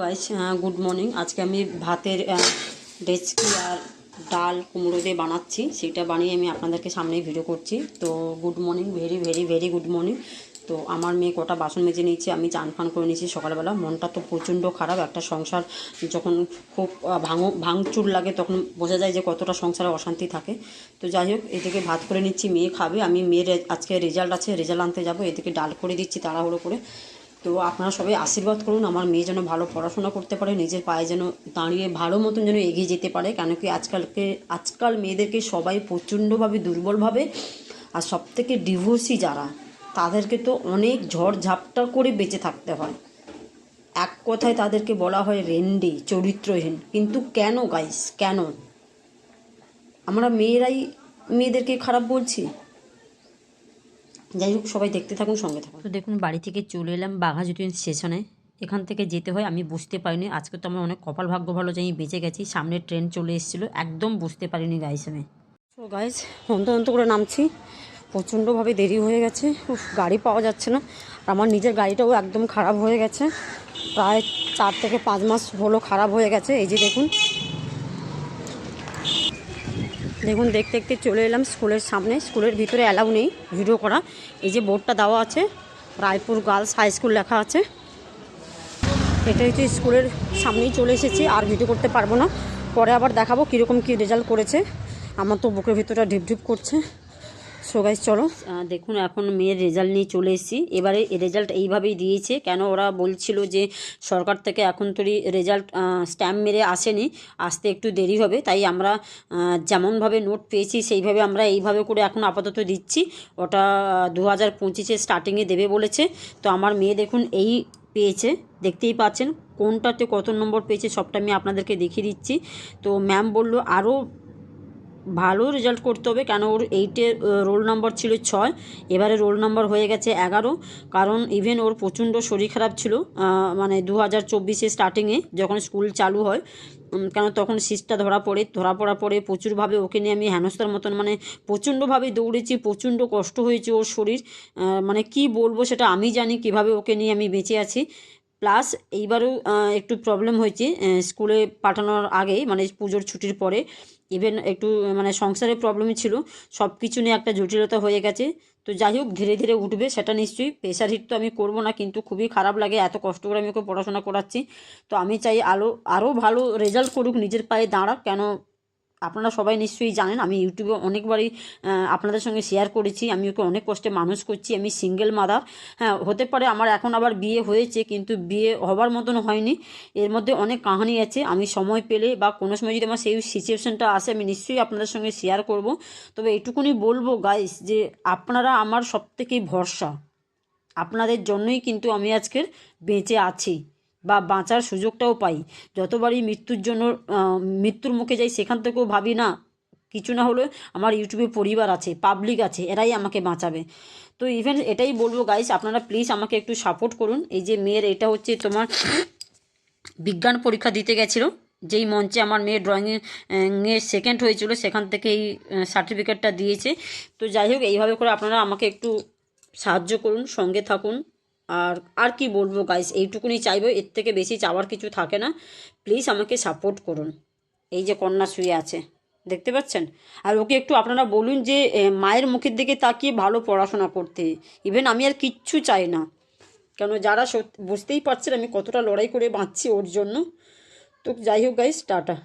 Guys good morning আজকে আমি ভাতের ডেচকি আর ডাল কুমড়ো দিয়ে বানাচ্ছি। সেটা বানিয়ে আমি আপনাদেরকে সামনেই ভিডিও করছি। তো good morning very very very good morning তো আমার মেয়ে কটা বাসন মেজে নিয়েছে, আমি চান ফান করে নিয়েছি সকালবেলা। মনটা তো প্রচণ্ড খারাপ, একটা সংসার যখন খুব ভাঙো, ভাঙচুর লাগে তখন বোঝা যায় যে কতটা সংসারে অশান্তি থাকে। তো যাই হোক, এদিকে ভাত করে নিচ্ছি, মেয়ে খাবে। আমি মেয়ের আজকে রেজাল্ট আছে রেজাল্ট আনতে যাব। এদিকে ডাল করে দিচ্ছি, তাড়াহুড়ো করে। তো আপনারা সবাই আশীর্বাদ করুন, আমার মেয়ে যেন ভালো পড়াশোনা করতে পারে, নিজের পায়ে যেন দাঁড়িয়ে ভালো মতন যেন এগিয়ে যেতে পারে কেন কি আজকালকে, আজকাল মেয়েদেরকে সবাই প্রচণ্ডভাবে দুর্বলভাবে, আর সবথেকে ডিভোর্সি যারা, তাদেরকে তো অনেক ঝড় ঝাপটা করে বেঁচে থাকতে হয়। এক কথায় তাদেরকে বলা হয় রেন্ডি, চরিত্রহীন। কিন্তু কেন গাইস কেন? আমরা মেয়েরাই মেয়েদেরকে খারাপ বলছি? যাই হোক সবাই দেখতে থাকুন সঙ্গে থাকুন। তো দেখুন বাড়ি থেকে চলে এলাম বাঘাজুটিন স্টেশনে। এখান থেকে যেতে হয় আমি বুঝতে পারিনি। আজকে তো আমার অনেক কপাল ভাগ্য ভালো যে আমি বেঁচে গেছি। সামনে ট্রেন চলে এসেছিল একদম বুঝতে পারিনি গাইস আমি। তো গাইস অন্ত অন্ত করে নামছি। প্রচণ্ডভাবে দেরি হয়ে গেছে। উফ, গাড়ি পাওয়া যাচ্ছে না। আর আমার নিজের গাড়িটাও একদম খারাপ হয়ে গেছে। প্রায় চার থেকে পাঁচ মাস হলো খারাপ হয়ে গেছে। এই যে দেখুন দেখুন, দেখতে দেখতে চলে এলাম স্কুলের সামনে। স্কুলের ভিতরে অ্যালাউ নেই, ভিডিও করা। এই যে বোর্ডটা দেওয়া আছে, রায়পুর গার্লস হাই স্কুল লেখা আছে। এটা হচ্ছে স্কুলের সামনেই চলে এসেছি, আর ভিডিও করতে পারব না। পরে আবার দেখাবো কীরকম কী রেজাল্ট করেছে। আমার তো বুকের ভিতরটা ঢিপ করছে। সো গাইজ চলো। দেখুন, এখন মেয়ের রেজাল্ট নিয়ে চলে এসেছি। এবারে রেজাল্ট এইভাবেই দিয়েছে। কেন ওরা বলছিল যে সরকার থেকে এখন তো রেজাল্ট স্ট্যাম্প মেরে আসেনি। আসতে একটু দেরি হবে। তাই আমরা যেমনভাবে নোট পেয়েছি, সেইভাবে আমরা এইভাবে করে এখন আপাতত দিচ্ছি। ওটা দু হাজার পঁচিশে স্টার্টিংয়ে দেবে বলেছে। তো আমার মেয়ে দেখুন, এই পেয়েছে। দেখতেই পাচ্ছেন, কোনটাতে কত নম্বর পেয়েছে, সবটা আমি আপনাদেরকে দেখিয়ে দিচ্ছি। তো ম্যাম বলল আরও ভালো রেজাল্ট করতে হবে। কেন? ওর এইটে রোল নাম্বার ছিল ছয়। এবারে রোল নাম্বার হয়ে গেছে এগারো। কারণ ইভেন ওর প্রচণ্ড শরীর খারাপ ছিল মানে দু হাজার চব্বিশে স্টার্টিংয়ে যখন স্কুল চালু হয় কেন? তখন সিটটা ধরা পড়ে। ধরা পড়ার পরে প্রচুরভাবে ওকে নিয়ে আমি হেনস্থার মতন মানে প্রচণ্ডভাবে দৌড়েছি, প্রচণ্ড কষ্ট হয়েছে ওর শরীর। মানে কি বলব সেটা আমি জানি কীভাবে ওকে নিয়ে আমি বেঁচে আছি। প্লাস এইবারও একটু প্রবলেম হয়েছে স্কুলে পাঠানোর আগেই মানে পুজোর ছুটির পরে ইভেন একটু মানে সংসারের প্রবলেমই ছিল সব কিছু নিয়ে একটা জটিলতা হয়ে গেছে। তো যাই হোক, ধীরে ধীরে উঠবে, সেটা নিশ্চয়ই। প্রেশার হিট তো আমি করব না, কিন্তু খুবই খারাপ লাগে, এত কষ্ট করে আমি ওকে পড়াশোনা করাচ্ছি। তো আমি চাই আরও আরও ভালো রেজাল্ট করুক, নিজের পায়ে দাঁড়াক, কেন আপনারা সবাই নিশ্চয়ই জানেন, আমি ইউটিউবে অনেকবারই আপনাদের সঙ্গে শেয়ার করেছি, আমি ওকে অনেক কষ্টে মানুষ করছি, আমি সিঙ্গেল মাদার হ্যাঁ হতে পারে আমার এখন আবার বিয়ে হয়েছে, কিন্তু বিয়ে হবার মতন হয়নি। এর মধ্যে অনেক কাহানি আছে, আমি সময় পেলে বা কোনো সময় যদি আমার সেই সিচুয়েশনটা আসে, আমি নিশ্চয়ই আপনাদের সঙ্গে শেয়ার করব। তবে এটুকুনি বলব গাইস যে আপনারা আমার সব সবথেকে ভরসা। আপনাদের জন্যই কিন্তু আমি আজকের বেঁচে আছি। বা বাঁচার সুযোগটাও পাই। যতবারই মৃত্যুর জন্য মৃত্যুর মুখে যাই, সেখান থেকেও ভাবি, না, কিছু না হলে আমার ইউটিউবে পরিবার আছে পাবলিক আছে, এরাই আমাকে বাঁচাবে। তো ইভেন এটাই বলব গাইস আপনারা প্লিজ আমাকে একটু সাপোর্ট করুন। এই যে মেয়ের, এটা হচ্ছে তোমার বিজ্ঞান পরীক্ষা দিতে গেছিল। যেই মঞ্চে আমার মেয়ে ড্রয়িংয়ে সেকেন্ড হয়েছিল, সেখান থেকে এই সার্টিফিকেটটা দিয়েছে। তো যাই হোক, এইভাবে করে আপনারা আমাকে একটু সাহায্য করুন, সঙ্গে থাকুন। আর আর কি বলব গাইস এইটুকুনি চাইব, এর থেকে বেশি চাওয়ার কিছু থাকে না। প্লিজ আমাকে সাপোর্ট করুন। এই যে কন্যা শুয়ে আছে, দেখতে পাচ্ছেন? আর ওকে একটু আপনারা বলুন যে মায়ের মুখের দিকে তাকিয়ে ভালো পড়াশোনা করতে। ইভেন আমি আর কিচ্ছু চাই না। কেন, যারা বুঝতেই পারছেন আমি কতটা লড়াই করে বাঁচছি ওর জন্য। তো যাই হোক গাইস টাটা।